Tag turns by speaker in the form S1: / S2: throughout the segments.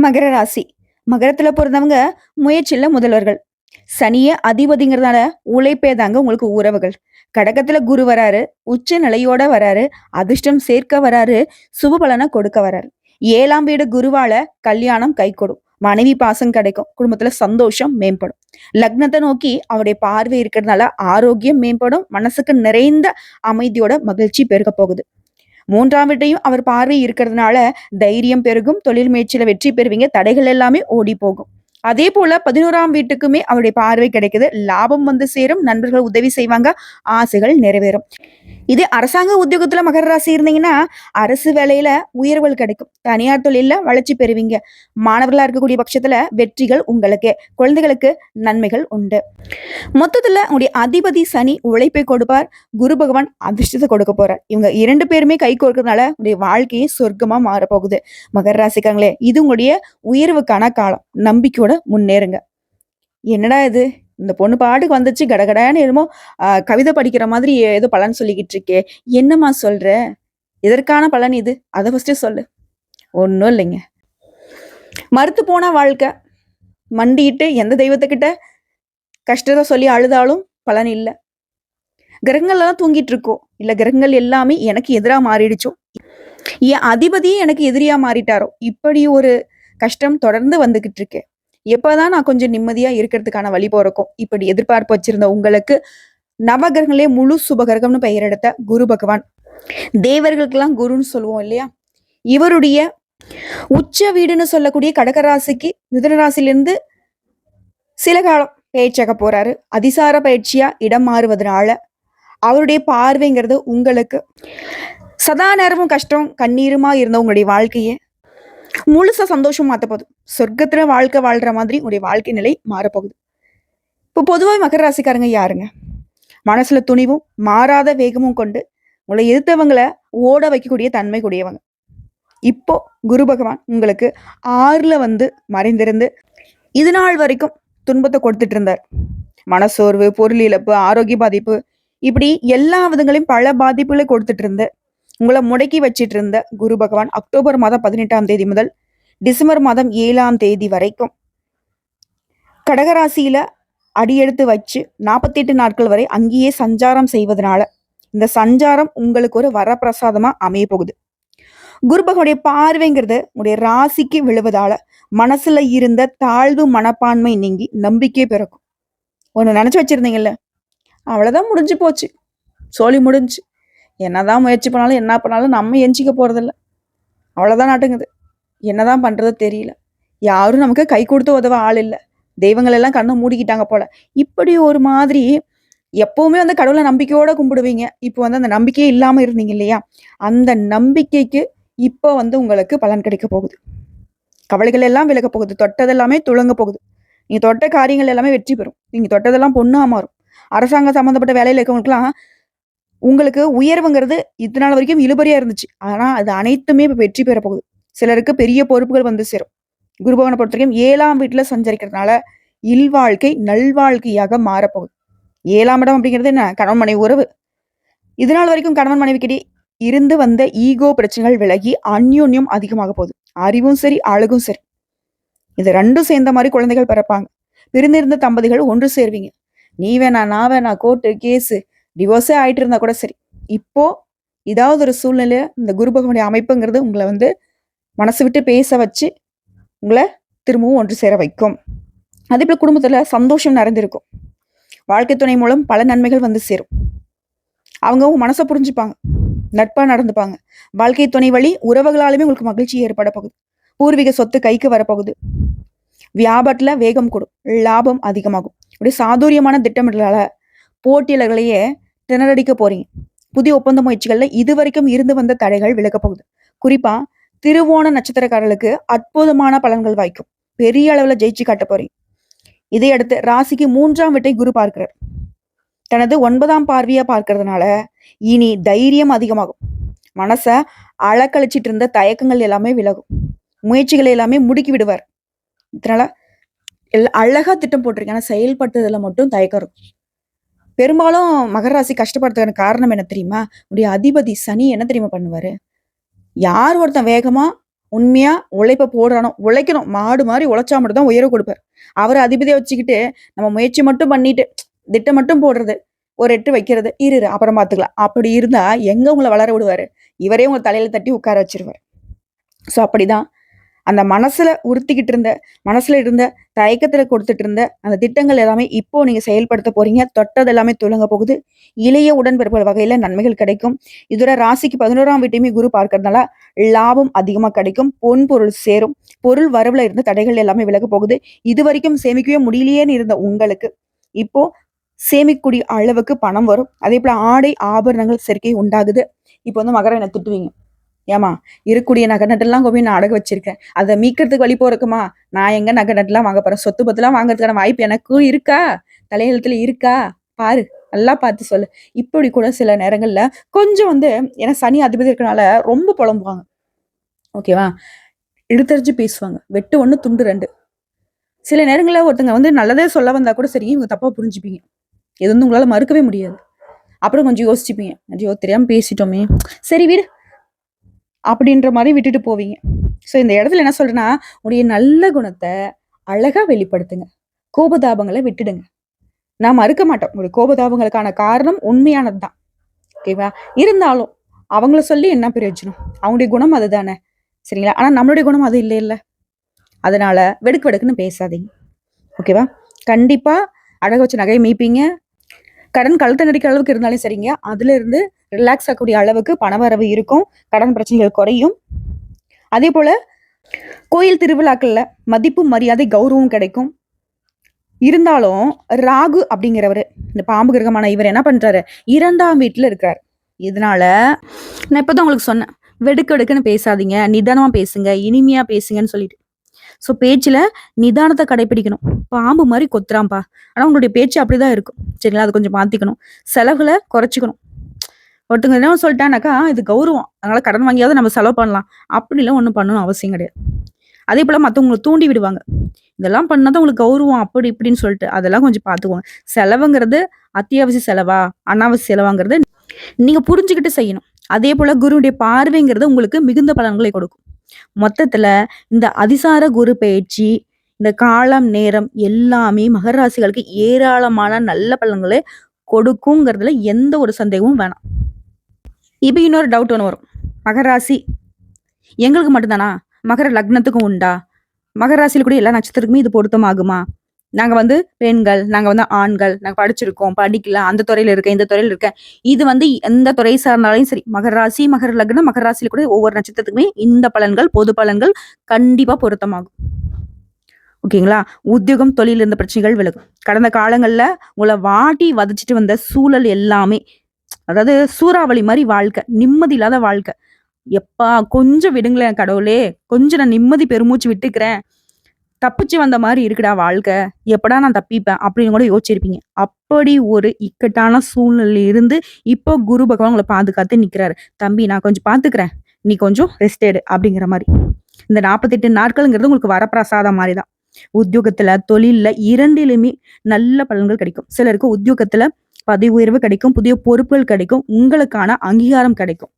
S1: மகர ராசி. மகரத்துல பிறந்தவங்க முயற்சியில முதல்வர்கள். சனிய அதிபதிங்கிறதுனால உழைப்பே தாங்க உங்களுக்கு உறவுகள். கடகத்துல குரு வராரு உச்ச நிலையோட வராரு அதிர்ஷ்டம் சேர்க்க வராரு சுப பலனை கொடுக்க வராரு. ஏழாம் வீடு குருவால கல்யாணம் கைகூடும். மனைவி பாசம் கிடைக்கும். குடும்பத்துல சந்தோஷம் மேம்படும். லக்னத்தை நோக்கி அவருடைய பார்வை இருக்கிறதுனால ஆரோக்கியம் மேம்படும். மனசுக்கு நிறைந்த அமைதியோட மகிழ்ச்சி பெருக போகுது. மூன்றாம் வீட்டையும் அவர் பார்வை இருக்கிறதுனால தைரியம் பெருகும் தொழில் முயற்சியில வெற்றி பெறுவீங்க தடைகள் எல்லாமே ஓடி போகும். அதே போல பதினோராம் வீட்டுக்குமே அவருடைய பார்வை கிடைக்குது. லாபம் வந்து சேரும் நண்பர்கள் உதவி செய்வாங்க ஆசைகள் நிறைவேறும். இது அரசாங்க உத்தியோகத்துல மகர ராசி இருந்தீங்கன்னா அரசு வேலையில உயர்வுகள் கிடைக்கும். தனியார் தொழில வளர்ச்சி பெறுவீங்க. மாணவர்களா இருக்கக்கூடிய பட்சத்துல வெற்றிகள் உங்களுக்கு குழந்தைகளுக்கு நன்மைகள் உண்டு. மொத்தத்துல உங்களுடைய அதிபதி சனி உழைப்பை கொடுப்பார். குரு பகவான் அதிர்ஷ்டத்தை கொடுக்க போறார். இவங்க இரண்டு பேருமே கை கோர்க்கறதுனால உங்களுடைய வாழ்க்கையே சொர்க்கமா மாறப்போகுது. மகர ராசிக்காங்களே இது உங்களுடைய உயர்வுக்கான காலம். நம்பிக்கையோட முன்னேறுங்க. என்னடா இது? இந்த பொண்ணு பாட்டுக்கு வந்துச்சு கடகடான்னு என்னமோ கவிதை படிக்கிற மாதிரி ஏதோ பலன் சொல்லிக்கிட்டு இருக்கே. என்னம்மா சொல்ற? இதற்கான பலன் இது? அதை ஃபர்ஸ்ட் சொல்லு. ஒன்றும் இல்லைங்க. மறுத்து போன வாழ்க்கை. மண்டிட்டு எந்த தெய்வத்துக்கிட்ட கஷ்டத்தை சொல்லி அழுதாலும் பலன் இல்லை. கிரகங்கள் எல்லாம் தூங்கிட்டு இருக்கோம். இல்ல கிரகங்கள் எல்லாமே எனக்கு எதிரா மாறிடுச்சோ? என் அதிபதியே எனக்கு எதிரியா மாறிட்டாரோ? இப்படி ஒரு கஷ்டம் தொடர்ந்து வந்துகிட்டு இருக்கேன் எப்போதான் நான் கொஞ்சம் நிம்மதியாக இருக்கிறதுக்கான வழி போறக்கும் இப்படி எதிர்பார்ப்பு வச்சிருந்த உங்களுக்கு நவகிரகங்களே முழு சுபகிரகம்னு பெயர் எடுத்த குரு பகவான். தேவர்களுக்கெல்லாம் குருன்னு சொல்லுவோம் இல்லையா? இவருடைய உச்ச வீடுன்னு சொல்லக்கூடிய கடகராசிக்கு மிதனராசிலிருந்து சில காலம் பயிற்சியாக போறாரு. அதிசார பயிற்சியா இடம் மாறுவதனால அவருடைய பார்வைங்கிறது உங்களுக்கு சதா நேரமும் கஷ்டம் கண்ணீருமா இருந்த உங்களுடைய வாழ்க்கையை முழுசா சந்தோஷம் மாற்றப்போகுது போகுது. சொர்க்கத்துல வாழ்க்கை வாழ்ற மாதிரி உடைய வாழ்க்கை நிலை மாறப்போகுது. இப்போ பொதுவாக மகர ராசிக்காரங்க யாருங்க? மனசுல துணிவும் மாறாத வேகமும் கொண்டு உங்களை எதிர்த்தவங்களை ஓட வைக்கக்கூடிய தன்மை கூடியவங்க. இப்போ குரு பகவான் உங்களுக்கு ஆறுல வந்து மறைந்திருந்து இது நாள் வரைக்கும் துன்பத்தை கொடுத்துட்டு இருந்தார். மனசோர்வு பொருள் இழப்பு ஆரோக்கிய பாதிப்பு இப்படி எல்லா விதங்களையும் பல பாதிப்புகளை கொடுத்துட்டு இருந்த உங்களை முடக்கி வச்சிட்டு இருந்த குரு பகவான் அக்டோபர் மாதம் பதினெட்டாம் தேதி முதல் டிசம்பர் மாதம் ஏழாம் தேதி வரைக்கும் கடகராசியில அடியெடுத்து வச்சு நாற்பத்தெட்டு நாட்கள் வரை அங்கேயே சஞ்சாரம் செய்வதனால இந்த சஞ்சாரம் உங்களுக்கு ஒரு வரப்பிரசாதமா அமைய போகுது. குரு பார்வைங்கிறது உங்களுடைய ராசிக்கு விழுவதால மனசுல இருந்த தாழ்வு மனப்பான்மை நீங்கி நம்பிக்கை பிறக்கும். ஒன்று நினைச்சு வச்சிருந்தீங்கல்ல? அவ்வளவுதான் முடிஞ்சு போச்சு. சோழி முடிஞ்சு. என்னதான் முயற்சி பண்ணாலும் என்ன பண்ணாலும் நம்ம எஞ்சிக்க போகிறதில்ல அவ்வளோதான் நாட்டுங்குது. என்னதான் பண்ணுறதோ தெரியல. யாரும் நமக்கு கை கொடுத்து உதவ ஆள் இல்லை. தெய்வங்கள் எல்லாம் கண்ணை மூடிக்கிட்டாங்க போல. இப்படி ஒரு மாதிரி எப்பவுமே வந்து கடவுளை நம்பிக்கையோட கும்பிடுவீங்க. இப்போ வந்து அந்த நம்பிக்கையே இல்லாமல் இருந்தீங்க இல்லையா? அந்த நம்பிக்கைக்கு இப்போ வந்து உங்களுக்கு பலன் கிடைக்க போகுது. கவலைகள் எல்லாம் விலக போகுது. தொட்டதெல்லாமே துளங்க போகுது. நீங்கள் தொட்ட காரியங்கள் எல்லாமே வெற்றி பெறும். நீங்கள் தொட்டதெல்லாம் பொண்ணாக மாறும். அரசாங்க சம்மந்தப்பட்ட வேலையில் இருக்கவங்களுக்குலாம் உங்களுக்கு உயர்வுங்கிறது இத்தனால வரைக்கும் இழுபறியா இருந்துச்சு. ஆனா அது அனைத்துமே இப்போ வெற்றி பெற போகுது. சிலருக்கு பெரிய பொறுப்புகள் வந்து சேரும். குருபவனை பொறுத்த வரைக்கும் ஏழாம் வீட்டுல சஞ்சரிக்கிறதுனால இல்வாழ்க்கை நல்வாழ்க்கையாக மாறப்போகுது ஏழாம் இடம் அப்படிங்கிறது என்ன? கணவன் மனைவி உறவு. இதனால் வரைக்கும் கணவன் மனைவிக்கிட்டே இருந்து வந்த ஈகோ பிரச்சனைகள் விலகி அந்யோன்யம் அதிகமாக போகுது. அறிவும் சரி அழகும் சரி. இது ரெண்டும் சேர்ந்த மாதிரி குழந்தைகள் பிறப்பாங்க. பிரிந்திருந்த தம்பதிகள் ஒன்று சேர்வீங்க. நீ வேணா நான் வேணா கோர்ட்டு கேஸு டிவோர்ஸே ஆகிட்டு இருந்தால் கூட சரி. இப்போது ஏதாவது ஒரு சூழ்நிலை இந்த குரு பகவானுடைய அமைப்புங்கிறது உங்களை வந்து மனசு விட்டு பேச வச்சு உங்களை திரும்பவும் ஒன்று சேர வைக்கும். அதே போல் குடும்பத்தில் சந்தோஷம் நிறைந்திருக்கும். வாழ்க்கை துணை மூலம் பல நன்மைகள் வந்து சேரும். அவங்க உங்க மனசை புரிஞ்சுப்பாங்க. நட்பாக நடந்துப்பாங்க. வாழ்க்கை துணை வழி உறவுகளாலுமே உங்களுக்கு மகிழ்ச்சி ஏற்பட போகுது. பூர்வீக சொத்து கைக்கு வரப்போகுது. வியாபாரத்தில் வேகம் கூடும். லாபம் அதிகமாகும். இப்படி சாதுரியமான திட்டமிடலால் போட்டியாளர்களையே திணறடிக்க போறீங்க. புதிய ஒப்பந்த முயற்சிகள்ல இதுவரைக்கும் இருந்து வந்த தடைகள் விலகப்போகுது குறிப்பா திருவோண நட்சத்திரக்காரர்களுக்கு அற்புதமான பலன்கள் வாய்க்கும். பெரிய அளவுல ஜெயிச்சு காட்ட போறீங்க. இதையடுத்து ராசிக்கு மூன்றாம் வீட்டை குரு பார்க்கிறார். தனது ஒன்பதாம் பார்வையா பார்க்கறதுனால இனி தைரியம் அதிகமாகும். மனச அழக்கழிச்சிட்டு இருந்த தயக்கங்கள் எல்லாமே விலகும். முயற்சிகளை எல்லாமே முடுக்கி விடுவார். இதனால எல்லாம் அழகா திட்டம் போட்டிருக்கேன் ஆனால் செயல்பட்டதுல மட்டும் தயக்கம் இருக்கும். பெரும்பாலும் மகர ராசி கஷ்டப்படுறதுக்கான காரணம் என்ன தெரியுமா? உடைய அதிபதி சனி என்ன தெரியுமா பண்ணுவாரு? யார் ஒருத்தன் வேகமா உண்மையா உழைப்ப போடுறானோ உழைக்கணும். மாடு மாதிரி உழைச்சா மட்டும் தான் உயர்வு கொடுப்பார். அவரை அதிபதியை வச்சுக்கிட்டு நம்ம முயற்சி மட்டும் பண்ணிட்டு திட்டம் மட்டும் போடுறது ஒரு எட்டு வைக்கிறது இரு அப்புறம் பார்த்துக்கலாம். அப்படி இருந்தா எங்க உங்களை வளர விடுவாரு? இவரே உங்களை தலையில தட்டி உட்கார வச்சிருவார். ஸோ அப்படிதான். அந்த மனசுல உறுத்திக்கிட்டு இருந்த மனசுல இருந்த தயக்கத்துல கொடுத்துட்டு இருந்த அந்த திட்டங்கள் எல்லாமே இப்போ நீங்க செயல்படுத்த போறீங்க. தொட்டது எல்லாமே துளங்க போகுது. இளைய உடன்பிறப்புகள் வகையில நன்மைகள் கிடைக்கும். இதோட ராசிக்கு பதினோராம் வீட்டையுமே குரு பார்க்கறதுனால லாபம் அதிகமா கிடைக்கும். பொன் பொருள் சேரும். பொருள் வரவுல இருந்த தடைகள் எல்லாமே விலக போகுது. இது வரைக்கும் சேமிக்கவே முடியலையேன்னு இருந்த உங்களுக்கு இப்போ சேமிக்கக்கூடிய அளவுக்கு பணம் வரும். அதே போல ஆடை ஆபரணங்கள் சேர்க்கை உண்டாகுது. இப்போ வந்து மகர என்ன திட்டுவீங்க. ஏமா இருக்கக்கூடிய நகை நட்டெல்லாம் கொண்டு நான் அடகு வச்சிருக்கேன். அதை மீக்கிறதுக்கு வழி போறக்குமா நான் எங்க நகை நட்டுலாம் வாங்க போறேன்? சொத்து பத்துலாம் வாங்குறதுக்கான வாய்ப்பு எனக்கும் இருக்கா? தலையெழுத்துல இருக்கா? பாரு நல்லா பார்த்து சொல்லு. இப்படி கூட சில நேரங்கள்ல கொஞ்சம் வந்து ஏன்னா சனி அதிபதி இருக்கனால ரொம்ப புலம்புவாங்க. ஓகேவா இழுத்தறிஞ்சு பேசுவாங்க. வெட்டு ஒன்று துண்டு ரெண்டு. சில நேரங்களில் ஒருத்தங்க வந்து நல்லதே சொல்ல வந்தா கூட சரி இவங்க தப்பாக புரிஞ்சுப்பீங்க. இது வந்து உங்களால் மறுக்கவே முடியாது. அப்புறம் கொஞ்சம் யோசிச்சுப்பீங்க. ஐயோ தெரியாமல் பேசிட்டோமே. சரி வீடு. அப்படின்ற மாதிரி விட்டுட்டு போவீங்க. ஸோ இந்த இடத்துல என்ன சொல்றேன்னா உடைய நல்ல குணத்தை அழகா வெளிப்படுத்துங்க. கோபதாபங்களை விட்டுடுங்க. நான் மறுக்க மாட்டோம் ஒரு கோபதாபங்களுக்கான காரணம் உண்மையானது தான் ஓகேவா இருந்தாலும் அவங்கள சொல்லி என்ன பிரயோஜனம்? அவங்களுடைய குணம் அதுதானே. சரிங்களா? ஆனா நம்மளுடைய குணம் அது இல்லை இல்லை அதனால வெடுக்கு வெடுக்குன்னு பேசாதீங்க. ஓகேவா கண்டிப்பா அழக வச்சு நகையை மீப்பீங்க கடன் கழுத்த நடிக்கிற அளவுக்கு இருந்தாலும் சரிங்க. அதுல இருந்து ரிலாக்ஸ் ஆகக்கூடிய அளவுக்கு பணவரவு இருக்கும் கடன் பிரச்சனைகள் குறையும். அதே போல கோயில் திருவிழாக்களில் மதிப்பு மரியாதை கௌரவம் கிடைக்கும். இருந்தாலும் ராகு அப்படிங்கிறவர் இந்த பாம்பு கிரகமான இவர் என்ன பண்றாரு? இரண்டாம் வீட்டில் இருக்கார். இதனால நான் இப்பதான் உங்களுக்கு சொன்னேன் வெடுக்கு வெடுக்குன்னு பேசாதீங்க நிதானமா பேசுங்க இனிமையா பேசுங்கன்னு சொல்லிட்டு. ஸோ பேச்சில் நிதானத்தை கடைபிடிக்கணும். பாம்பு மாதிரி கொத்துறான்ப்பா. ஆனால் உங்களுடைய பேச்சு அப்படிதான் இருக்கும். சரிங்களா? அது கொஞ்சம் மாற்றிக்கணும் செலவுகளை குறைச்சிக்கணும். ஒருத்தங்க என்ன சொல்லிட்டானாக்கா இது கௌரவம். அதனால கடன் வாங்கியாவது நம்ம செலவு பண்ணலாம். அப்படிலாம் ஒன்றும் பண்ணணும் அவசியம் கிடையாது. அதே போல மற்றவங்களை தூண்டி விடுவாங்க. இதெல்லாம் பண்ணாத உங்களுக்கு கௌரவம் அப்படி இப்படின்னு சொல்லிட்டு அதெல்லாம் கொஞ்சம் பார்த்துக்கோங்க செலவுங்கிறது அத்தியாவசிய செலவா? அனாவசிய செலவாங்கிறது நீங்க புரிஞ்சுக்கிட்டு செய்யணும். அதே போல குருவுடைய பார்வைங்கிறது உங்களுக்கு மிகுந்த பலன்களை கொடுக்கும். மொத்தத்துல இந்த அதிசார குரு பயிற்சி இந்த காலம் நேரம் எல்லாமே மகராசிகளுக்கு ஏராளமான நல்ல பலன்களை கொடுக்குங்கிறதுல எந்த ஒரு சந்தேகமும் வேணாம். இப்போ இன்னொரு டவுட் ஒன்று வரும். மகர ராசி எங்களுக்கு மட்டும்தானா? மகர லக்னத்துக்கும் உண்டா? மகர ராசியில் கூட எல்லா நட்சத்திரத்துக்குமே இது பொருத்தமாகுமா? நாங்கள் வந்து பெண்கள் நாங்கள் வந்து ஆண்கள் நாங்கள் படிச்சிருக்கோம் படிக்கல அந்த துறையில் இருக்கேன் இந்த துறையில் இருக்கேன். இது வந்து எந்த துறை சார்ந்தாலும் சரி மகர ராசி மகர லக்னம் மகர ராசியில் கூட ஒவ்வொரு நட்சத்திரத்துக்குமே இந்த பலன்கள் பொது பலன்கள் கண்டிப்பாக பொருத்தமாகும். ஓகேங்களா? உத்தியோகம் தொழில் இருந்த பிரச்சனைகள் விலகும். கடந்த காலங்களில் உங்களை வாட்டி வதச்சிட்டு வந்த சூழல் எல்லாமே அதாவது சூறாவளி மாதிரி வாழ்க்கை நிம்மதி இல்லாத வாழ்க்கை. எப்பா கொஞ்சம் விடுங்களேன் கடவுளே. கொஞ்சம் நான் நிம்மதி பெருமூச்சு விட்டுக்கிறேன். தப்பிச்சு வந்த மாதிரி இருக்குடா வாழ்க்கை. எப்படா நான் தப்பிப்பேன்? அப்படின்னு கூட யோசிச்சிருப்பீங்க. அப்படி ஒரு இக்கட்டான சூழ்நிலையில இருந்து இப்போ குரு பகவான் உங்களை பாதுகாத்து நிற்கிறாரு தம்பி நான் கொஞ்சம் பார்த்துக்கிறேன் நீ கொஞ்சம் ரெஸ்ட் எடு அப்படிங்கிற மாதிரி. இந்த நாற்பத்தெட்டு நாட்கள்ங்கிறது உங்களுக்கு வரப்பிரசாதம் மாதிரி தான் உத்தியோகத்துல தொழில்ல இரண்டிலுமே நல்ல பலன்கள் கிடைக்கும். சிலருக்கு உத்தியோகத்துல பதவி உயர்வு கிடைக்கும் புதிய பொறுப்புகள் கிடைக்கும் உங்களுக்கான அங்கீகாரம் கிடைக்கும்.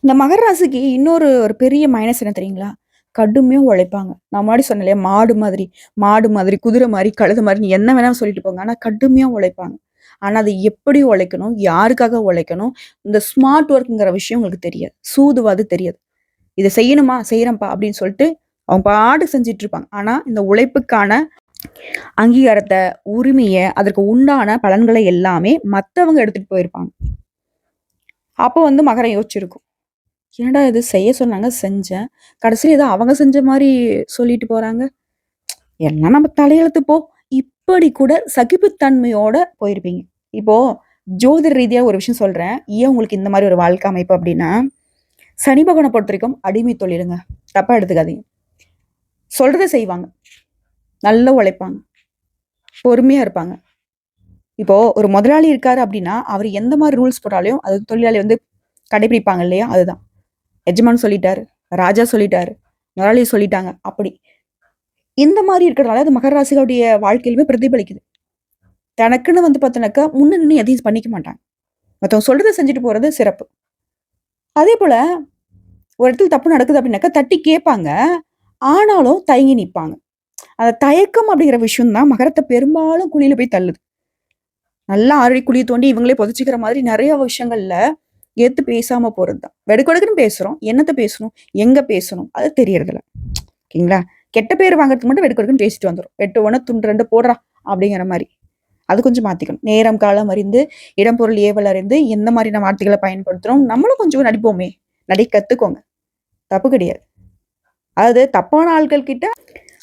S1: இந்த மகர ராசிக்கு இன்னொரு ஒரு பெரிய மைனஸ் என்ன தெரியுங்களா? கடுமையா உழைப்பாங்க. நான் முன்னாடி சொன்னேன் இல்லையா மாடு மாதிரி மாடு மாதிரி குதிரை மாதிரி கழுது மாதிரி நீ என்ன வேணாலும் சொல்லிட்டு போங்க. ஆனா கடுமையா உழைப்பாங்க. ஆனா அது எப்படி உழைக்கணும் யாருக்காக உழைக்கணும் இந்த ஸ்மார்ட் ஒர்க்குங்கிற விஷயம் உங்களுக்கு தெரியாது. சூதுவாது தெரியாது. இதை செய்யணுமா? செய்யறேன்ப்பா அப்படின்னு சொல்லிட்டு அவங்க பாடு செஞ்சுட்டு இருப்பாங்க. ஆனா இந்த உழைப்புக்கான அங்கீகாரத்தை உரிமையை அதற்கு உண்டான பலன்களை எல்லாமே மத்தவங்க எடுத்துட்டு போயிருப்பாங்க. அப்போ வந்து மகரம் யோசிச்சிருக்கும். என்னடா இது செய்ய சொன்னாங்க செஞ்சேன். கடைசியில் ஏதோ அவங்க செஞ்ச மாதிரி சொல்லிட்டு போறாங்க. எல்லாம் நம்ம தலையெழுத்து போ. இப்படி கூட சகிப்புத்தன்மையோட போயிருப்பீங்க. இப்போ ஜோதிட ரீதியா ஒரு விஷயம் சொல்றேன். ஏன் உங்களுக்கு இந்த மாதிரி ஒரு வாழ்க்கை அமைப்பு அப்படின்னா சனி பகவனை பொறுத்த வரைக்கும் அடிமை தொழிலுங்க. தப்பா எடுத்துக்காதீங்க. சொல்றதை செய்வாங்க. நல்லா உழைப்பாங்க. பொறுமையாக இருப்பாங்க. இப்போது ஒரு முதலாளி இருக்கார் அப்படின்னா அவர் எந்த மாதிரி ரூல்ஸ் போட்டாலையும் அது தொழிலாளி வந்து கடைபிடிப்பாங்க இல்லையா? அதுதான். எஜமான் சொல்லிட்டார் ராஜா சொல்லிட்டார் முதலாளி சொல்லிட்டாங்க அப்படி. இந்த மாதிரி இருக்கிறதுனால அது மகர ராசிகளுடைய வாழ்க்கையிலுமே பிரதிபலிக்குது. தனக்குன்னு வந்து பார்த்தோன்னாக்கா முன்ன நின்று எதையும் பண்ணிக்க மாட்டாங்க. மற்றவங்க சொல்கிறத செஞ்சுட்டு போகிறது சிறப்பு. அதே போல் ஒரு இடத்துல தப்பு நடக்குது அப்படின்னாக்கா தட்டி கேட்பாங்க. ஆனாலும் தயங்கி நிற்பாங்க அந்த தயக்கம் அப்படிங்கிற விஷயம் தான் பெரும்பாலும் குழியில போய் தள்ளுது. நல்லா ஆல்ரெடி குழியை தோண்டி இவங்களே புதைச்சிக்கிற மாதிரி நிறைய விஷயங்கள்ல ஏத்து பேசாம போறது தான். வெடுக்கொடுக்குன்னு பேசுறோம். என்னத்த பேசணும்? எங்க பேசணும்? அது தெரியறதில்ல. ஓகேங்களா? கெட்ட பேர் வாங்குறதுக்கு மட்டும் வெடுக்கொடுக்குன்னு பேசிட்டு வந்துரும். "வெட்டு ஒன்று துண்டு ரெண்டு போடுறா" அப்படிங்கிற மாதிரி அது கொஞ்சம் மாத்திக்கணும். நேரம், காலம் அறிந்து, இடம், பொருள் ஏவல் அறிந்து எந்த மாதிரியான வார்த்தைகளை பயன்படுத்துறோம், நம்மளும் கொஞ்சம் நடிப்போமே! நடிக்க கத்துக்கோங்க. தப்பு கிடையாது. அது தப்பான ஆட்கள் கிட்ட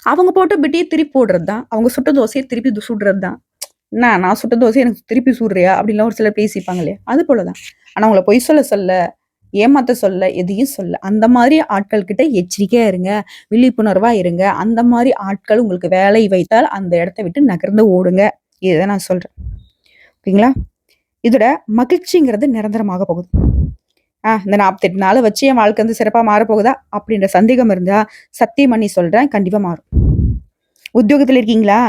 S1: அவங்க போட்ட பிட்டியை திருப்பி போடுறது தான். அவங்க சுட்ட தோசையை திருப்பி சுடுறது தான். "என்ன நான் சுட்ட தோசையை எனக்கு திருப்பி சுடுறியா?" அப்படின்லாம் ஒரு சிலர் பேசிப்பாங்க இல்லையா? அது போல தான். ஆனா அவங்கள பொய் சொல்ல சொல்ல, ஏமாத்த சொல்ல, எதையும் சொல்ல. அந்த மாதிரி ஆட்கள் கிட்ட எச்சரிக்கையா இருங்க. விழிப்புணர்வா இருங்க. அந்த மாதிரி ஆட்கள் உங்களுக்கு வேலை வைத்தால் அந்த இடத்த விட்டு நகர்ந்து ஓடுங்க. இதை நான் சொல்றேன். ஓகேங்களா? இதோட மகிழ்ச்சிங்கிறது நிரந்தரமாக போகுது. ஆ இந்த நாற்பத்தெட்டு நாள் வச்சு என் வாழ்க்கை வந்து சிறப்பாக மாறப்போகுதா? அப்படின்ற சந்தேகம் இருந்தா, சத்தியம் பண்ணி சொல்றேன். கண்டிப்பாக மாறும். உத்தியோகத்துல இருக்கீங்களா?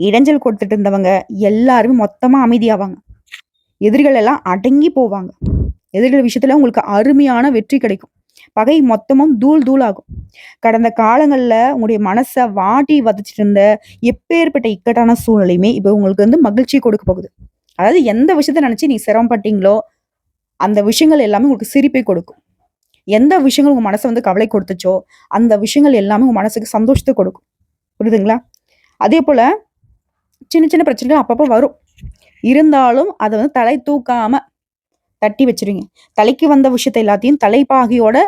S1: இடைஞ்சல் கொடுத்துட்டு இருந்தவங்க எல்லாருமே மொத்தமா அமைதியாவாங்க. எதிரிகள் எல்லாம் அடங்கி போவாங்க. எதிரிகள் விஷயத்துல உங்களுக்கு அருமையான வெற்றி கிடைக்கும். பகை மொத்தமும் தூள் தூளாகும். கடந்த காலங்களில் உங்களுடைய மனசை வாட்டி வதச்சிட்டு இருந்த எப்பேர்ப்பட்ட இக்கட்டான சூழ்நிலையுமே இப்போ உங்களுக்கு வந்து மகிழ்ச்சி கொடுக்க போகுது. அதாவது எந்த விஷயத்த நினச்சி நீ சிரமப்பட்டீங்களோ, அந்த விஷயங்கள் எல்லாமே உங்களுக்கு சிரிப்பை கொடுக்கும். எந்த விஷயங்கள் உங்க மனசை வந்து கவலை கொடுத்துச்சோ, அந்த விஷயங்கள் எல்லாமே உங்க மனசுக்கு சந்தோஷத்தை கொடுக்கும். புரியுதுங்களா? அதேபோல சின்ன சின்ன பிரச்சனைகள் அப்பப்போ வரும். இருந்தாலும் அதை வந்து தலை தூக்காம தட்டி வச்சிருங்க தலைக்கு வந்த விஷயத்த எல்லாத்தையும் தலைப்பாகியோட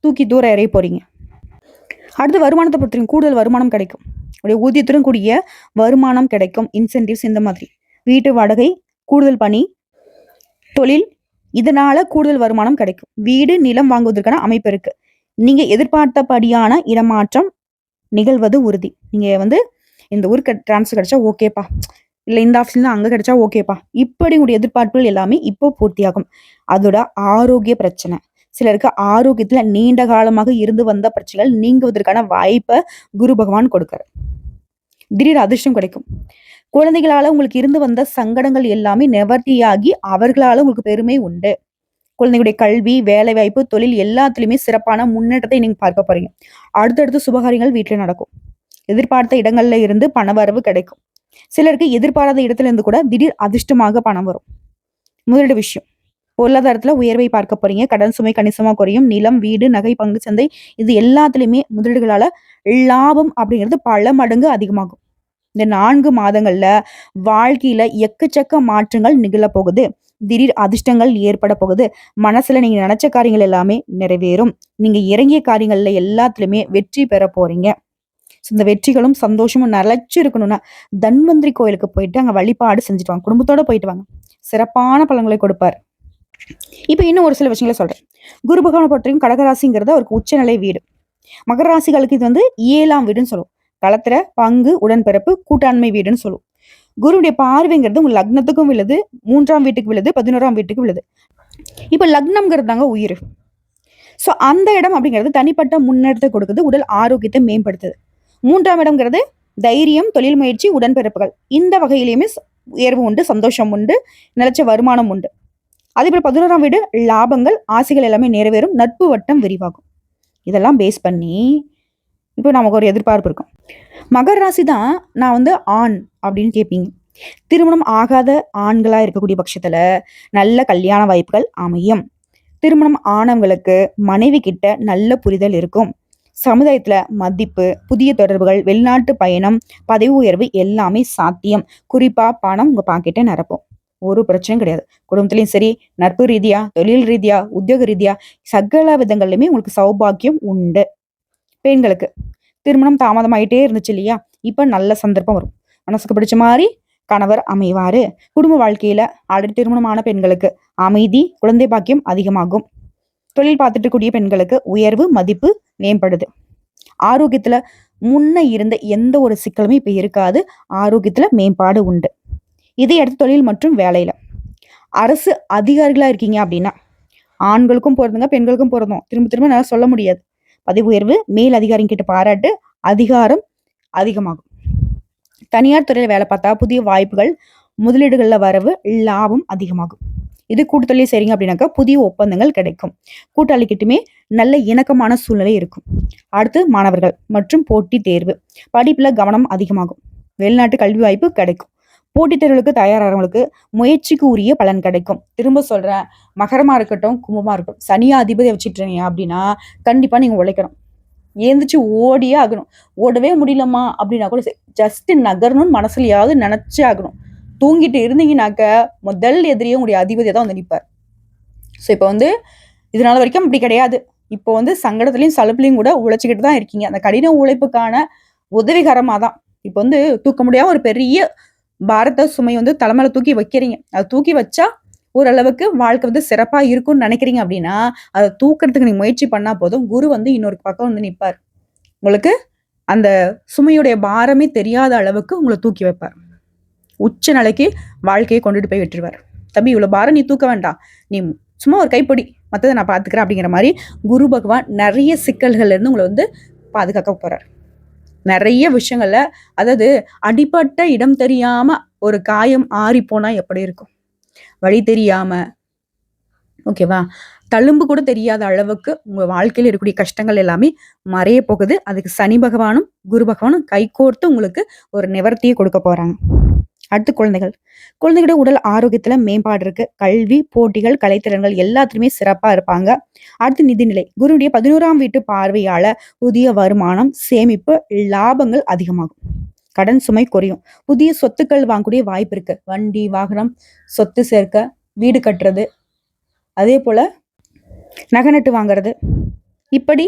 S1: தூக்கி தூர இறைய போறீங்க. அடுத்து வருமானத்தை பொறுத்தவரைக்கும் கூடுதல் வருமானம் கிடைக்கும். உடைய ஊதியத்துடன் கூடிய வருமானம் கிடைக்கும். இன்சென்டிவ்ஸ் இந்த மாதிரி. வீட்டு வாடகை, கூடுதல் பணி, தொழில் இதனால கூடுதல் வருமானம் கிடைக்கும். வீடு, நிலம் வாங்குவதற்கான அமைப்பு இருக்கு. நீங்க எதிர்பார்த்தபடியான இடமாற்றம் நிகழ்வது உறுதி. நீங்க வந்து இந்த ஊருக்கு டிரான்ஸ்ஃபர் கிடைச்சா ஓகேப்பா. இல்ல இந்த ஆஃபீஸ்ல அங்க கிடைச்சா ஓகேப்பா. இப்படி உங்களுடைய எதிர்பார்ப்புகள் எல்லாமே இப்போ பூர்த்தியாகும். அதோட ஆரோக்கிய பிரச்சனை. சிலருக்கு ஆரோக்கியத்துல நீண்ட காலமாக இருந்து வந்த பிரச்சனைகள் நீங்குவதற்கான வாய்ப்பை குரு பகவான் கொடுக்கிறார். திடீர் அதிர்ஷ்டம் கிடைக்கும். குழந்தைகளால உங்களுக்கு இருந்து வந்த சங்கடங்கள் எல்லாமே நிவர்த்தியாகி அவர்களால உங்களுக்கு பெருமை உண்டு. குழந்தைகளுடைய கல்வி, வேலைவாய்ப்பு, தொழில் எல்லாத்துலயுமே சிறப்பான முன்னேற்றத்தை நீங்க பார்க்க போறீங்க. அடுத்தடுத்து சுபகாரியங்கள் வீட்டில் நடக்கும். எதிர்பார்த்த இடங்கள்ல இருந்து பணவரவு கிடைக்கும். சிலருக்கு எதிர்பாராத இடத்துல இருந்து கூட திடீர் அதிர்ஷ்டமாக பணம் வரும். முதலீடு விஷயம். பொருளாதாரத்துல உயர்வை பார்க்க போறீங்க. கடன் சுமை கணிசமா குறையும். நிலம், வீடு, நகை, பங்கு சந்தை இது எல்லாத்துலயுமே முதலீடுகளால லாபம் அப்படிங்கிறது பல மடங்கு அதிகமாகும். இந்த நான்கு மாதங்கள்ல வாழ்க்கையில எக்கச்சக்க மாற்றங்கள் நிகழ போகுது. திடீர் அதிர்ஷ்டங்கள் ஏற்பட போகுது. மனசுல நீங்க நினைச்ச காரியங்கள் எல்லாமே நிறைவேறும். நீங்க இறங்கிய காரியங்கள்ல எல்லாத்துலயுமே வெற்றி பெற போறீங்க. ஸோ இந்த வெற்றிகளும், சந்தோஷமும் நிலச்சி இருக்கணும்னா, தன்வந்திரி கோயிலுக்கு போயிட்டு அங்க வழிபாடு செஞ்சுட்டு வாங்க. குடும்பத்தோட போயிட்டு வாங்க. சிறப்பான பலன்களை கொடுப்பார். இப்ப இன்னும் ஒரு சில விஷயங்கள சொல்றேன். குரு பகவான பொறுத்தவரைக்கும் கடகராசிங்கிறது அவருக்கு உச்சநிலை வீடு. மகர ராசிகளுக்கு இது வந்து ஏழாம் வீடுன்னு சொல்லுவோம். களத்துல பங்கு, உடன்பிறப்பு, கூட்டாண்மை வீடுன்னு சொல்லுவோம். குருவுடைய பார்வைங்கிறது உங்க லக்னத்துக்கும் விழுது, மூன்றாம் வீட்டுக்கு விழுது, 11ஆம் வீட்டுக்கு விழுது. இப்ப லக்னம்ங்கிறது தாங்க உயிர் ஸோ அந்த இடம் அப்படிங்கிறது தனிப்பட்ட முன்னேற்றத்தை கொடுக்குது. உடல் ஆரோக்கியத்தை மேம்படுத்துது. மூன்றாம் இடம்ங்கிறது தைரியம், தொழில் முயற்சி, உடன்பிறப்புகள். இந்த வகையிலையுமே உயர்வு உண்டு, சந்தோஷம் உண்டு, நிலச்ச வருமானம் உண்டு. அதேபோல் பதினோராம் வீடு லாபங்கள், ஆசைகள் எல்லாமே நிறைவேறும். நட்பு வட்டம் விரிவாகும். இதெல்லாம் பேஸ் பண்ணி, இப்போ நமக்கு ஒரு எதிர்பார்ப்பு இருக்கும். மகர் ராசி தான் நான் வந்து ஆண் அப்படின்னு கேட்பீங்க. திருமணம் ஆகாத ஆண்களாக இருக்கக்கூடிய பட்சத்தில் நல்ல கல்யாண வாய்ப்புகள் அமையும். திருமணம் ஆனவங்களுக்கு மனைவி கிட்ட நல்ல புரிதல் இருக்கும். சமுதாயத்தில் மதிப்பு, புதிய தொடர்புகள், வெளிநாட்டு பயணம், பதவி உயர்வு எல்லாமே சாத்தியம். குறிப்பாக பணம் உங்கள் பாக்கெட்டை நிரப்பும். ஒரு பிரச்சனையும் கிடையாது. குடும்பத்துலையும் சரி, நட்பு ரீதியா, தொழில் ரீதியா, உத்தியோக ரீதியா சகல விதங்கள்லையுமே உங்களுக்கு சௌபாக்கியம் உண்டு. பெண்களுக்கு திருமணம் தாமதமாயிட்டே இருந்துச்சு இல்லையா? இப்போ நல்ல சந்தர்ப்பம் வரும். மனசுக்கு பிடிச்ச மாதிரி கணவர் அமைவாரு. குடும்ப வாழ்க்கையில ஆல்ரெடி திருமணமான பெண்களுக்கு அமைதி, குழந்தை பாக்கியம் அதிகமாகும். தொழில் பார்த்துட்டு இருக்கக்கூடிய பெண்களுக்கு உயர்வு, மதிப்பு மேம்படுது. ஆரோக்கியத்துல முன்ன இருந்த எந்த ஒரு சிக்கலுமே இப்ப இருக்காது. ஆரோக்கியத்துல மேம்பாடு உண்டு. இதை அடுத்து தொழில் மற்றும் வேலையில. அரசு அதிகாரிகளா இருக்கீங்க அப்படின்னா, ஆண்களுக்கும் பொருந்துங்க, பெண்களுக்கும் பொருந்தும். திரும்ப திரும்ப நல்லா சொல்ல முடியாது. பதவி உயர்வு, மேல் அதிகாரிங்க கிட்ட பாராட்டு, அதிகாரம் அதிகமாகும். தனியார் துறையில் வேலை பார்த்தா புதிய வாய்ப்புகள், முதலீடுகளில் வரவு, லாபம் அதிகமாகும். இது கூட்டத்தொழில் செய்றீங்க அப்படின்னாக்கா புதிய ஒப்பந்தங்கள் கிடைக்கும். கூட்டாளிக்கிட்டுமே நல்ல இணக்கமான சூழ்நிலை இருக்கும். அடுத்து மாணவர்கள் மற்றும் போட்டி தேர்வு. படிப்பில் கவனம் அதிகமாகும். வெளிநாட்டு கல்வி வாய்ப்பு கிடைக்கும். போட்டித் தேர்வுகளுக்கு தயாராகிறவங்களுக்கு முயற்சிக்கு உரிய பலன் கிடைக்கும். திரும்ப சொல்கிறேன் மகரமாக இருக்கட்டும் கும்பமாக இருக்கட்டும் சனியாக அதிபதி வச்சுட்டுறீங்க அப்படின்னா கண்டிப்பாக நீங்கள் உழைக்கணும். ஏந்திச்சு ஓடியே ஆகணும். ஓடவே முடியலம்மா அப்படின்னா கூட ஜஸ்ட் நகரணும்னு மனசுலையாவது நினச்சே ஆகணும். தூங்கிட்டு இருந்தீங்கனாக்க முதல் எதிரியே உங்களுடைய அதிபதியை தான் வந்து நிற்பார் ஸோ இப்போ வந்து இதனால வரைக்கும் அப்படி கிடையாது. இப்போ வந்து சங்கடத்துலையும் சலுப்புலையும் கூட உழைச்சிக்கிட்டு தான் இருக்கீங்க. அந்த கடின உழைப்புக்கான உதவிகரமாக தான். இப்போ வந்து தூக்க முடியாத ஒரு பெரிய பாரத சுமை வந்து தலைமையில தூக்கி வைக்கிறீங்க. அதை தூக்கி வச்சா ஓரளவுக்கு வாழ்க்கை வந்து சிறப்பாக இருக்கும்னு நினைக்கிறீங்க அப்படின்னா அதை தூக்கிறதுக்கு நீ முயற்சி பண்ணால் போதும். குரு வந்து இன்னொரு பக்கம் வந்து நிற்பார் உங்களுக்கு அந்த சுமையுடைய பாரமே தெரியாத அளவுக்கு உங்களை தூக்கி வைப்பார். உச்ச நிலைக்கு வாழ்க்கையை கொண்டுட்டு போய் விட்டுருவார். தம்பி இவ்வளோ பாரம் நீ தூக்க வேண்டாம். நீ சும்மா ஒரு கைப்பிடி மற்றதை நான் பார்த்துக்கிறேன் அப்படிங்கிற மாதிரி குரு பகவான் நிறைய சிக்கல்கள்லேருந்து உங்களை வந்து பாதுகாக்க போகிறார் நிறைய விஷயங்கள்ல அதாவது அடிப்பட்ட இடம் தெரியாம ஒரு காயம் ஆறி போனா எப்படி இருக்கும்? வழி தெரியாம. ஓகேவா? தழும்பு கூட தெரியாத அளவுக்கு உங்க வாழ்க்கையில் இருக்கக்கூடிய கஷ்டங்கள் எல்லாமே மறைய போகுது. அதுக்கு சனி பகவானும் குரு பகவானும் கைகோர்த்து உங்களுக்கு ஒரு நிவர்த்தியை கொடுக்க போறாங்க. அடுத்து குழந்தைகள். குழந்தைகளோட உடல் ஆரோக்கியத்துல மேம்பாடு இருக்கு. கல்வி போட்டிகள் கலைத்திறன்கள் எல்லாத்துலயுமே சிறப்பா இருப்பாங்க. அடுத்து நிதிநிலை. குருடைய பதினோராம் வீட்டு பார்வையால புதிய வருமானம் சேமிப்பு லாபங்கள் அதிகமாகும். கடன் சுமை குறையும். புதிய சொத்துக்கள் வாங்கக்கூடிய வாய்ப்பு இருக்கு. வண்டி வாகனம் சொத்து சேர்க்க வீடு கட்டுறது. அதே போல நகை நட்டு வாங்குறது. இப்படி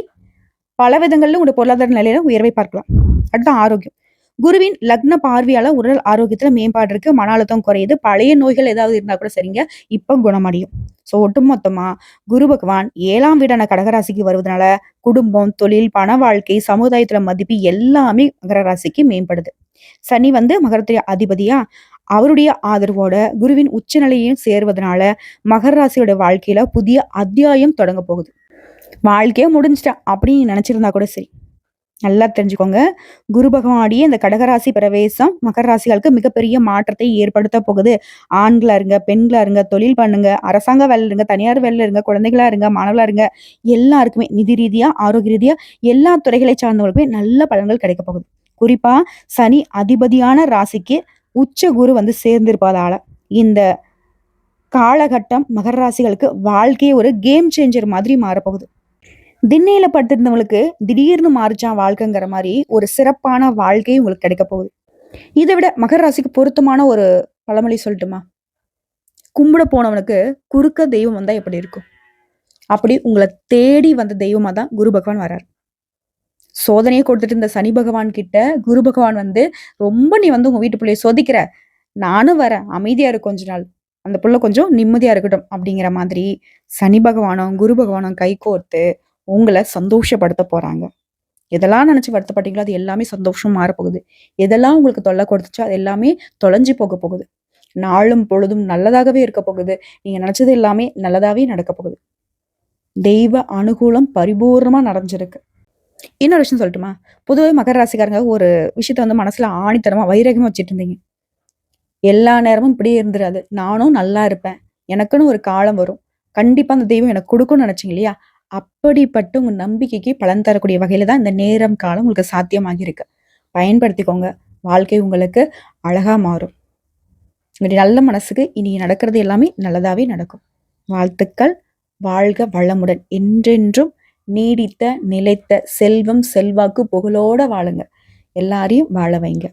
S1: பல விதங்களில் உங்களுடைய பொருளாதார நிலையில உயர்வை பார்க்கலாம். அடுத்து ஆரோக்கியம். குருவின் லக்ன பார்வையால உடல் ஆரோக்கியத்துல மேம்பாடு இருக்கு மன அழுத்தம் குறையுது பழைய நோய்கள் ஏதாவது இருந்தா கூட சரிங்க இப்ப குணமடையும். ஸோ ஒட்டுமொத்தமா குரு பகவான் ஏழாம் வீடான கடகராசிக்கு வருவதனால குடும்பம் தொழில் பண வாழ்க்கை சமுதாயத்துல மதிப்பு எல்லாமே மகர ராசிக்கு மேம்படுது. சனி வந்து மகரத்துடைய அதிபதியா அவருடைய ஆதரவோட குருவின் உச்சநிலையும் சேர்வதனால மகர ராசியோட வாழ்க்கையில புதிய அத்தியாயம் தொடங்க போகுது. வாழ்க்கையே முடிஞ்சிட்டேன் அப்படின்னு நினைச்சிருந்தா கூட சரி. நல்லா தெரிஞ்சுக்கோங்க. குரு பகவானுடைய இந்த கடகராசி பிரவேசம் மகர ராசிகளுக்கு மிகப்பெரிய மாற்றத்தை ஏற்படுத்த போகுது. ஆண்களா இருங்க பெண்களா இருங்க தொழில் பண்ணுங்க அரசாங்க வேலை இருங்க தனியார் வேலை இருங்க குழந்தைகளா இருங்க மாணவர்களா இருங்க எல்லாருக்குமே நிதி ரீதியா ஆரோக்கிய ரீதியா எல்லா துறைகளை சார்ந்தவங்களுக்குமே நல்ல பலன்கள் கிடைக்க போகுது. குறிப்பா சனி அதிபதியான ராசிக்கு உச்ச குரு வந்து சேர்ந்திருப்பதால இந்த காலகட்டம் மகர ராசிகளுக்கு வாழ்க்கையே ஒரு கேம் சேஞ்சர் மாதிரி மாறப்போகுது திண்ணையில படுத்திருந்தவங்களுக்கு திடீர்னு மாறிச்சான் வாழ்க்கைங்கிற மாதிரி ஒரு சிறப்பான வாழ்க்கை உங்களுக்கு கிடைக்க போகுது. இதை விட மகர ராசிக்கு பொருத்தமான ஒரு பழமொழி சொல்லட்டுமா? கும்பிட போனவனுக்கு குறுக்க தெய்வம் வந்தா எப்படி இருக்கும்? அப்படி உங்களை தேடி வந்த தெய்வமா தான் குரு பகவான் வர்றார். சோதனையை கொடுத்துட்டு இருந்த சனி பகவான் கிட்ட குரு பகவான் வந்து ரொம்ப நீ வந்து உங்க வீட்டு பிள்ளைய சோதிக்கிற. நானும் வரேன். அமைதியா இரு கொஞ்ச நாள். அந்த புள்ள கொஞ்சம் நிம்மதியா இருக்கட்டும். அப்படிங்கிற மாதிரி சனி பகவானும் குரு பகவானும் கை கோர்த்து உங்களை சந்தோஷப்படுத்த போறாங்க. எதெல்லாம் நினைச்சு வருத்தப்பட்டீங்களோ அது எல்லாமே சந்தோஷம் மாறப்போகுது. எதெல்லாம் உங்களுக்கு தொல்லை கொடுத்துச்சோ அது எல்லாமே தொலைஞ்சு போக போகுது. நாளும் பொழுதும் நல்லதாகவே இருக்க போகுது. நீங்க நினைச்சது எல்லாமே நல்லதாவே நடக்க போகுது. தெய்வ அனுகூலம் பரிபூர்ணமா நடஞ்சிருக்கு இன்னொரு விஷயம் சொல்லட்டுமா? பொதுவாக மகர ராசிக்காரங்க ஒரு விஷயத்த வந்து மனசுல ஆணித்தரமா வைரகமா வச்சுட்டு இருந்தீங்க. எல்லா நேரமும் இப்படியே இருந்துடாது நானும் நல்லா இருப்பேன். எனக்குன்னு ஒரு காலம் வரும். கண்டிப்பா அந்த தெய்வம் எனக்கு கொடுக்கும்னு நினைச்சீங்க இல்லையா? அப்படிப்பட்ட உங்கள் நம்பிக்கைக்கு பலன் தரக்கூடிய வகையில் தான் இந்த நேரம் காலம் உங்களுக்கு சாத்தியமாகி இருக்கு பயன்படுத்திக்கோங்க. வாழ்க்கை உங்களுக்கு அழகாக மாறும். உங்களுடைய நல்ல மனசுக்கு இனி நடக்கிறது எல்லாமே நல்லதாகவே நடக்கும். வாழ்த்துக்கள். வாழ்க வளமுடன். என்றென்றும் நீடித்த நிலைத்த செல்வம் செல்வாக்கு புகழோட வாழுங்க. எல்லாரையும் வாழ வைங்க.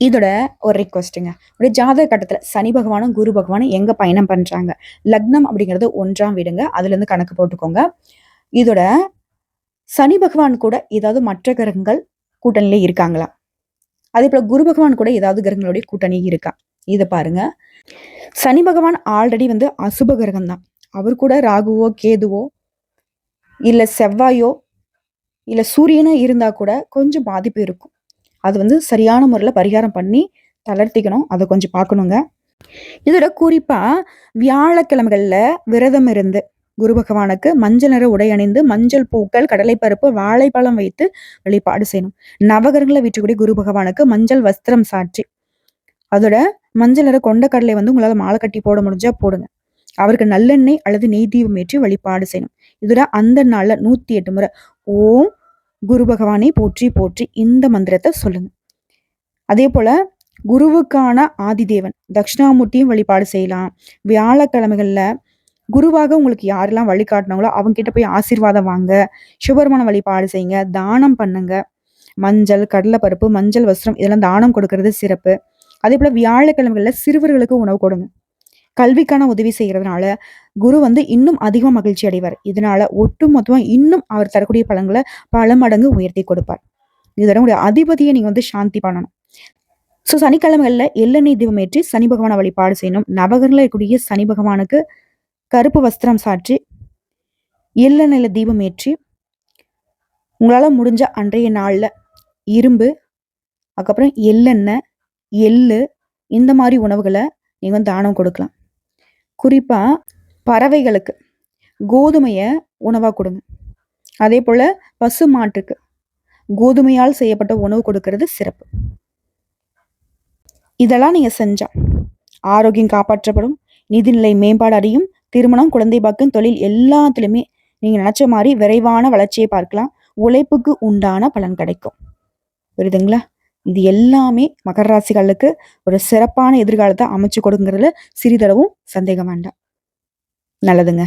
S1: இதோட ஒரு ரிக்வஸ்ட்டுங்க உடைய ஜாதக கட்டத்தில் சனி பகவானும் குரு பகவானும் எங்கே பயணம் பண்ணுறாங்க லக்னம் அப்படிங்கிறது ஒன்றாம் வீடுங்க. அதுலேருந்து கணக்கு போட்டுக்கோங்க. இதோட சனி பகவான் கூட ஏதாவது மற்ற கிரகங்கள் கூட்டணியில இருக்காங்களா? அதே போல் குரு பகவான் கூட ஏதாவது கிரகங்களுடைய கூட்டணி இருக்கா? இதை பாருங்க. சனி பகவான் ஆல்ரெடி வந்து அசுப கிரகம் தான். அவர் கூட ராகுவோ கேதுவோ இல்லை செவ்வாயோ இல்லை சூரியனோ இருந்தால் கூட கொஞ்சம் பாதிப்பு இருக்கும். அது வந்து சரியான முறையில் பரிகாரம் பண்ணி தளர்த்திக்கணும். அதை கொஞ்சம் பார்க்கணுங்க. இதோட குறிப்பாக வியாழக்கிழமைகளில் விரதம் இருந்து குரு பகவானுக்கு மஞ்சள் நிற உடை அணிந்து மஞ்சள் பூக்கள் கடலைப்பருப்பு வாழைப்பழம் வைத்து வழிபாடு செய்யணும். நவகரங்களை வீட்டுக்கூடிய குரு பகவானுக்கு மஞ்சள் வஸ்திரம் சாற்றி அதோட மஞ்சள் நிற கொண்ட கடலை வந்து உங்களால் மாலை கட்டி போட முடிஞ்சா போடுங்க. அவருக்கு நல்லெண்ணெய் அல்லது நெய் தீபம் ஏற்றி வழிபாடு செய்யணும். இதோட அந்த நாளில் நூற்றி எட்டு முறை. ஓம் குரு பகவானை போற்றி போற்றி இந்த மந்திரத்தை சொல்லுங்க. அதே போல குருவுக்கான ஆதிதேவன் தட்சிணாமூர்த்தியும் வழிபாடு செய்யலாம். வியாழக்கிழமைகள்ல குருவாக உங்களுக்கு யாரெல்லாம் வழிகாட்டினாங்களோ அவங்க கிட்ட போய் ஆசீர்வாதம் வாங்க சுபர்மான வழிபாடு செய்யுங்க தானம் பண்ணுங்க. மஞ்சள் கடலைப்பருப்பு மஞ்சள் வஸ்திரம் இதெல்லாம் தானம் கொடுக்கறது சிறப்பு. அதே போல வியாழக்கிழமைகளில் சிறுவர்களுக்கு உணவு கொடுங்க. கல்விக்கான உதவி செய்கிறதுனால குரு வந்து இன்னும் அதிகமாக மகிழ்ச்சி அடைவார். இதனால ஒட்டு மொத்தமாக இன்னும் அவர் தரக்கூடிய பலன்களை பல மடங்கு உயர்த்தி கொடுப்பார். இதோட உடைய அதிபதியை நீங்க வந்து சாந்தி பண்ணணும். ஸோ சனிக்கிழமைகளில் எள்ளெண்ணெய் தீபம் ஏற்றி சனி பகவானை வழிபாடு செய்யணும். நவகரில் இருக்கக்கூடிய சனி பகவானுக்கு கருப்பு வஸ்திரம் சாற்றி எள்ளெண்ணெயில் தீபம் ஏற்றி உங்களால் முடிஞ்ச அன்றைய நாளில் இரும்பு அதுக்கப்புறம் எள்ளெண்ணெய் எள்ளு இந்த மாதிரி உணவுகளை நீங்கள் வந்து தானம் கொடுக்கலாம். குறிப்பாக பறவைகளுக்கு. கோதுமையை உணவாக கொடுங்க. அதே போல் பசு மாட்டுக்கு. கோதுமையால் செய்யப்பட்ட உணவு கொடுக்கறது சிறப்பு. இதெல்லாம் நீங்கள் செஞ்சா ஆரோக்கியம் காப்பாற்றப்படும். நிதிநிலை மேம்பாடு அடையும். திருமணம் குழந்தை பாக்கம் தொழில் எல்லாத்துலேயுமே நீங்கள் நினச்ச மாதிரி விரைவான வளர்ச்சியை பார்க்கலாம். உழைப்புக்கு உண்டான பலன் கிடைக்கும். புரியுதுங்களா? இது எல்லாமே மகர ராசிகளுக்கு ஒரு சிறப்பான எதிர்காலத்தை அமைச்சு கொடுங்கிறதுல சிறிதளவும் சந்தேகம் வேண்டாம். நல்லதுங்க.